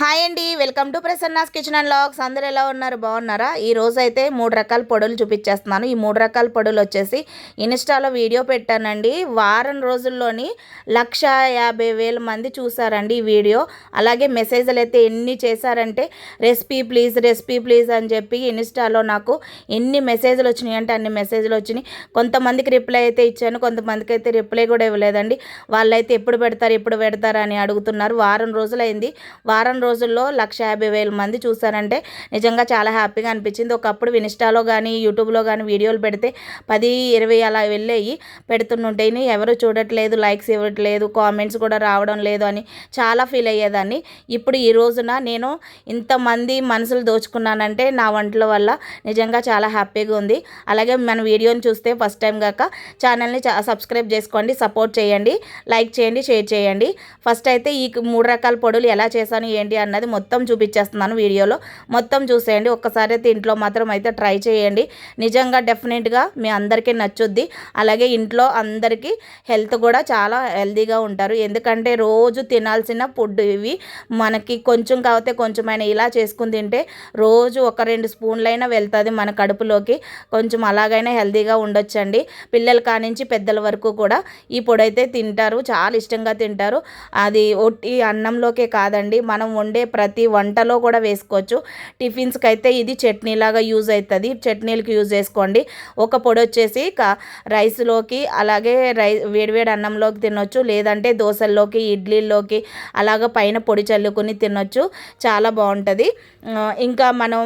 Hi అండి welcome to Prasanna's kitchen and logs అందరు ఎలా ఉన్నారు? బాగున్నారా? ఈ రోజు అయితే మూడు రకాల పొడులు చూపించేస్తున్నాను. ఈ మూడు రకాల పొడులు వచ్చేసి ఇన్స్టాలో వీడియో పెట్టానండి. వారం రోజుల్లోని లక్ష యాభై వేల మంది చూసారండి ఈ వీడియో. అలాగే మెసేజ్లు అయితే ఎన్ని చేశారంటే రెసిపీ ప్లీజ్ రెసిపీ ప్లీజ్ అని చెప్పి ఇన్స్టాలో నాకు ఎన్ని మెసేజ్లు వచ్చినాయి అంటే అన్ని మెసేజ్లు వచ్చినాయి. కొంతమందికి రిప్లై అయితే ఇచ్చాను కొంతమందికి అయితే రిప్లై కూడా ఇవ్వలేదండి. వాళ్ళైతే ఎప్పుడు పెడతారు ఎప్పుడు పెడతారు అని అడుగుతున్నారు. వారం రోజులైంది. వారం రోజుల్లో లక్ష యాభై వేల మంది చూశారంటే నిజంగా చాలా హ్యాపీగా అనిపించింది. ఒకప్పుడు ఇన్స్టాలో కానీ యూట్యూబ్లో కానీ వీడియోలు పెడితే పది ఇరవై అలా వెళ్ళేవి పెడుతుంటాయి ఎవరు చూడట్లేదు లైక్స్ ఇవ్వట్లేదు కామెంట్స్ కూడా రావడం లేదు అని చాలా ఫీల్ అయ్యేదాన్ని. ఇప్పుడు ఈ రోజున నేను ఇంతమంది మనసులు దోచుకున్నానంటే నా వంటల వల్ల నిజంగా చాలా హ్యాపీగా ఉంది. అలాగే మన వీడియోని చూస్తే ఫస్ట్ టైం కాక ఛానల్ని సబ్స్క్రైబ్ చేసుకోండి సపోర్ట్ చేయండి లైక్ చేయండి షేర్ చేయండి. ఫస్ట్ అయితే ఈ మూడు రకాల పొడులు ఎలా చేశాను ఏంటి ఏంటి అన్నది మొత్తం చూపించేస్తున్నాను వీడియోలో. మొత్తం చూసేయండి. ఒక్కసారి అయితే ఇంట్లో మాత్రం అయితే ట్రై చేయండి. నిజంగా డెఫినెట్గా మీ అందరికీ నచ్చుద్ది. అలాగే ఇంట్లో అందరికీ హెల్త్ కూడా చాలా హెల్తీగా ఉంటారు. ఎందుకంటే రోజు తినాల్సిన ఫుడ్ ఇవి. మనకి కొంచెం కాకపోతే కొంచెమైనా ఇలా చేసుకుని తింటే రోజు ఒక రెండు స్పూన్లైనా వెళ్తుంది మన కడుపులోకి. కొంచెం అలాగైనా హెల్తీగా ఉండొచ్చండి. పిల్లల కానించి పెద్దల వరకు కూడా ఈ పొడైతే తింటారు. చాలా ఇష్టంగా తింటారు. అది ఒట్టి అన్నంలోకే కాదండి. మనం వండే ప్రతి వంటలో కూడా వేసుకోవచ్చు. టిఫిన్స్కి అయితే ఇది చట్నీలాగా యూజ్ అవుతుంది చట్నీలకి యూజ్ చేసుకోండి. ఒక పొడి వచ్చేసి రైస్లోకి అలాగే రై వేడివేడి అన్నంలోకి తినొచ్చు. లేదంటే దోశల్లోకి ఇడ్లీల్లోకి అలాగ పైన పొడి చల్లుకొని తినొచ్చు. చాలా బాగుంటుంది ఇంకా మనం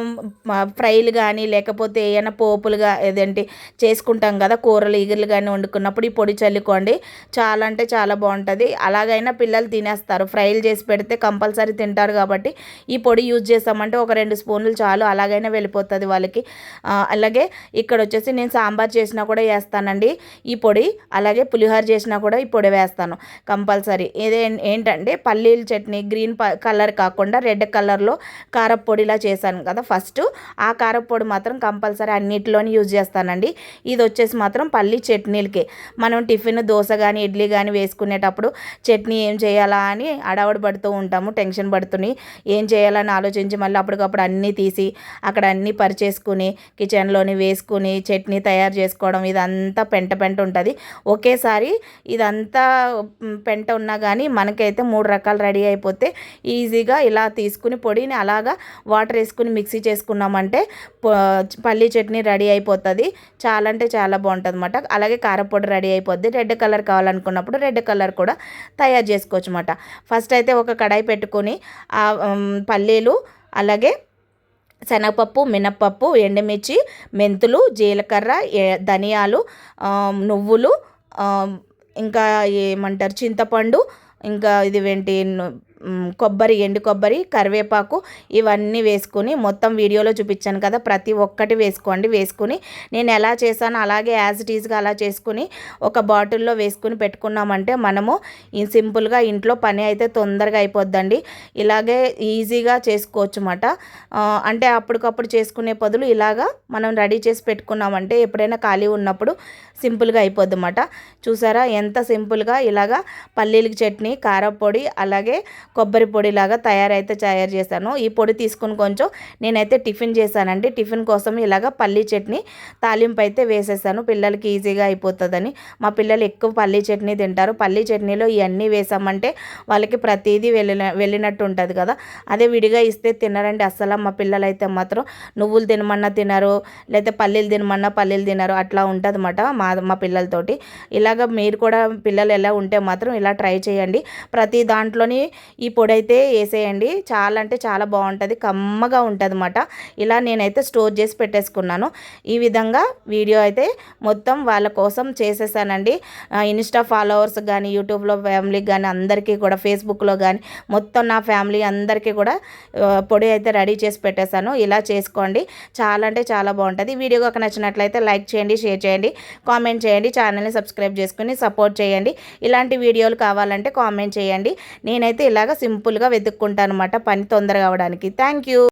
ఫ్రైలు కానీ లేకపోతే ఏమైనా పోపులుగా ఏదంటే చేసుకుంటాం కదా కూరలు ఈగలు కానీ వండుకున్నప్పుడు ఈ పొడి చల్లుకోండి. చాలా అంటే చాలా బాగుంటుంది అలాగైనా పిల్లలు తినేస్తారు. ఫ్రైలు చేసి పెడితే కంపల్సరీ తింటారు తింటారు కాబట్టి ఈ పొడి యూజ్ చేస్తామంటే ఒక రెండు స్పూన్లు చాలు అలాగైనా వెళ్ళిపోతుంది వాళ్ళకి. అలాగే ఇక్కడ వచ్చేసి నేను సాంబార్ చేసినా కూడా వేస్తానండి ఈ పొడి అలాగే పులిహోర చేసినా కూడా ఈ పొడి వేస్తాను కంపల్సరీ. ఇదే ఏంటంటే పల్లీల చట్నీ గ్రీన్ కలర్ కాకుండా రెడ్ కలర్లో కారపొడిలా చేశాను కదా ఫస్ట్. ఆ కారపొడి మాత్రం కంపల్సరీ అన్నిటిలోని యూజ్ చేస్తానండి. ఇది వచ్చేసి మాత్రం పల్లి చట్నీలకి. మనం టిఫిన్ దోశ కానీ ఇడ్లీ కానీ వేసుకునేటప్పుడు చట్నీ ఏం చేయాలా అని అడవడి పడుతూ ఉంటాము టెన్షన్ పడుతూ పెడుతున్నాయి ఏం చేయాలని ఆలోచించి మళ్ళీ అప్పటికప్పుడు అన్నీ తీసి అక్కడ అన్నీ పరిచేసుకుని కిచెన్లోని వేసుకుని చట్నీ తయారు చేసుకోవడం ఇదంతా పెంట పెంట ఉంటుంది. ఒకేసారి ఇదంతా పెంట ఉన్నా కానీ మనకైతే మూడు రకాలు రెడీ అయిపోతే ఈజీగా ఇలా తీసుకుని పొడిని అలాగా వాటర్ వేసుకుని మిక్సీ చేసుకున్నామంటే పల్లీ చట్నీ రెడీ అయిపోతుంది. చాలా అంటే చాలా బాగుంటుంది అనమాట అలాగే కారపొడి రెడీ అయిపోద్ది. రెడ్ కలర్ కావాలనుకున్నప్పుడు రెడ్ కలర్ కూడా తయారు చేసుకోవచ్చు అనమాట ఫస్ట్ అయితే ఒక కడాయి పెట్టుకొని పల్లీలు అలాగే శనగపప్పు మినప్పప్పు ఎండుమిర్చి మెంతులు జీలకర్ర ధనియాలు నువ్వులు ఇంకా ఏమంటారు? చింతపండు ఇంకా ఇది ఏంటి? కొబ్బరి ఎండు కొబ్బరి కరివేపాకు ఇవన్నీ వేసుకుని మొత్తం వీడియోలో చూపించాను కదా ప్రతి ఒక్కటి వేసుకోండి వేసుకుని నేను ఎలా చేశానో అలాగే యాజ్ ఇట్ ఈజ్గా అలా చేసుకుని ఒక బాటిల్లో వేసుకుని పెట్టుకున్నామంటే మనము సింపుల్గా ఇంట్లో పని అయితే తొందరగా అయిపోద్దండి. ఇలాగే ఈజీగా చేసుకోవచ్చు అన్నమాట అంటే అప్పటికప్పుడు చేసుకునే బదులు ఇలాగా మనం రెడీ చేసి పెట్టుకున్నామంటే ఎప్పుడైనా ఖాళీ ఉన్నప్పుడు సింపుల్గా అయిపోద్ది అన్నమాట చూసారా ఎంత సింపుల్గా ఇలాగా పల్లీలకి చట్నీ కారపొడి అలాగే కొబ్బరి పొడిలాగా తయారైతే తయారు చేశాను. ఈ పొడి తీసుకుని కొంచెం నేనైతే టిఫిన్ చేశానండి. టిఫిన్ కోసం ఇలాగ పల్లీ చట్నీ తాలింపు అయితే వేసేసాను. పిల్లలకి ఈజీగా అయిపోతుందని. మా పిల్లలు ఎక్కువ పల్లీ చట్నీ తింటారు. పల్లీ చట్నీలో ఇవన్నీ వేసామంటే వాళ్ళకి ప్రతిదీ వెళ్ళిన వెళ్ళినట్టు ఉంటుంది కదా. అదే విడిగా ఇస్తే తినరండి. అస్సలు మా పిల్లలు అయితే మాత్రం నువ్వులు తినమన్నా తినరు లేకపోతే పల్లీలు తినమన్నా పల్లీలు తినరు. అట్లా ఉంటుంది అన్నమాట మా మా పిల్లలతోటి. ఇలాగ మీరు కూడా పిల్లలు ఎలా ఉంటే మాత్రం ఇలా ట్రై చేయండి. ప్రతి దాంట్లోని ఈ పొడి అయితే వేసేయండి. చాలా అంటే చాలా బాగుంటుంది. కమ్మగా ఉంటుంది అన్నమాట ఇలా నేనైతే స్టోర్ చేసి పెట్టేసుకున్నాను. ఈ విధంగా వీడియో అయితే మొత్తం వాళ్ళ కోసం చేసేసానండి. ఇన్స్టా ఫాలోవర్స్ కానీ యూట్యూబ్లో ఫ్యామిలీకి కానీ అందరికీ కూడా ఫేస్బుక్లో కానీ మొత్తం నా ఫ్యామిలీ అందరికీ కూడా పొడి అయితే రెడీ చేసి పెట్టేశాను. ఇలా చేసుకోండి. చాలా అంటే చాలా బాగుంటుంది. వీడియో ఒక నచ్చినట్లయితే లైక్ చేయండి షేర్ చేయండి కామెంట్ చేయండి ఛానల్ని సబ్స్క్రైబ్ చేసుకుని సపోర్ట్ చేయండి. ఇలాంటి వీడియోలు కావాలంటే కామెంట్ చేయండి. నేనైతే ఇలాగ సింపుల్గా వెతుక్కుంటాను అనమాట పని తొందరగా అవడానికి థ్యాంక్ యూ